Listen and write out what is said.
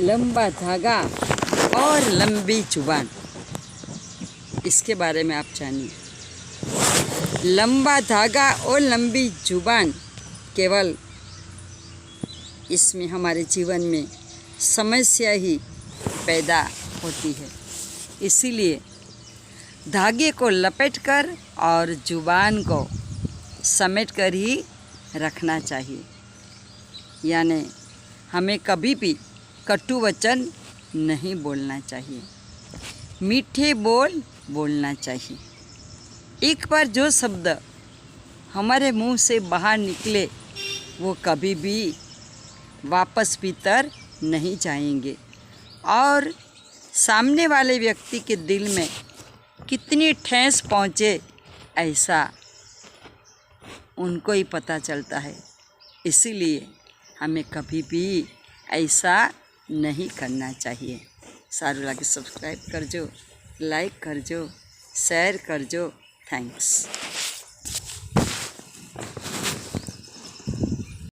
लंबा धागा और लंबी ज़ुबान। इसके बारे में आप जानिए। लंबा धागा और लंबी ज़ुबान केवल इसमें हमारे जीवन में समस्या ही पैदा होती है। इसीलिए धागे को लपेट कर और ज़ुबान को समेट कर ही रखना चाहिए। यानी हमें कभी भी कटु वचन नहीं बोलना चाहिए। मीठे बोल बोलना चाहिए। एक बार जो शब्द हमारे मुँह से बाहर निकले, वो कभी भी वापस भीतर नहीं जाएँगे। और सामने वाले व्यक्ति के दिल में कितनी ठेस पहुँचे, ऐसा उनको ही पता चलता है। इसीलिए हमें कभी भी ऐसा नहीं करना चाहिए સારું લાગે સબસ્ક્રાઈબ કરજો લાઈક કરજો શેર કરજો થેન્ક્સ